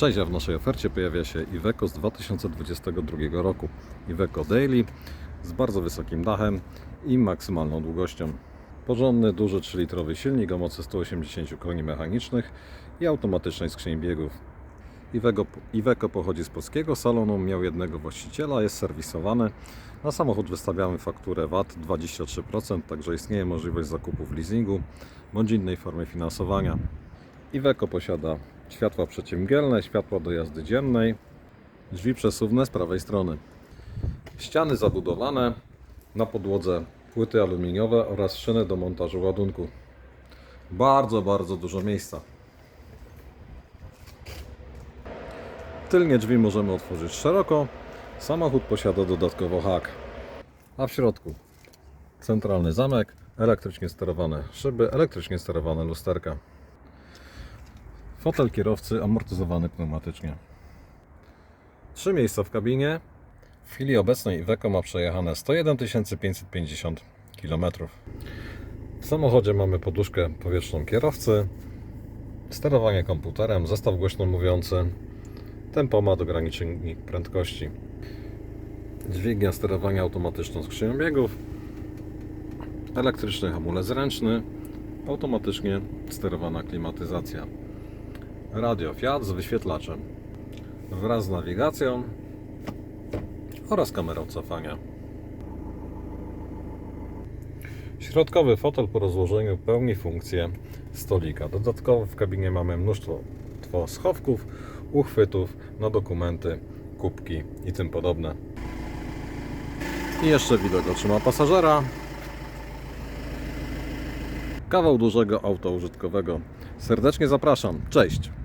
Cześć, a w naszej ofercie pojawia się Iveco z 2022 roku. Iveco Daily z bardzo wysokim dachem i maksymalną długością. Porządny, duży 3-litrowy silnik o mocy 180 koni mechanicznych i automatycznej skrzyni biegów. Iveco, Iveco pochodzi z polskiego salonu, miał jednego właściciela, jest serwisowany. Na samochód wystawiamy fakturę VAT 23%, także istnieje możliwość zakupu w leasingu bądź innej formy finansowania. Iveco posiada światła przeciwmgielne, światła do jazdy dziennej, drzwi przesuwne z prawej strony. Ściany zabudowane, na podłodze płyty aluminiowe oraz szyny do montażu ładunku. Bardzo, bardzo dużo miejsca. Tylnie drzwi możemy otworzyć szeroko. Samochód posiada dodatkowo hak. A w środku centralny zamek, elektrycznie sterowane szyby, elektrycznie sterowane lusterka. Fotel kierowcy amortyzowany pneumatycznie. Trzy miejsca w kabinie. W chwili obecnej Iveco ma przejechane 101 550 km. W samochodzie mamy poduszkę powietrzną kierowcy, sterowanie komputerem, zestaw głośno mówiący, tempomat, ogranicznik prędkości, dźwignia sterowania automatyczną skrzynią biegów, elektryczny hamulec ręczny, automatycznie sterowana klimatyzacja radio Fiat z wyświetlaczem wraz z nawigacją oraz kamerą cofania. Środkowy fotel po rozłożeniu pełni funkcję stolika. Dodatkowo w kabinie mamy mnóstwo schowków, uchwytów na dokumenty, kubki i tym podobne. I jeszcze widok otrzyma pasażera. Kawał dużego auta użytkowego. Serdecznie zapraszam. Cześć!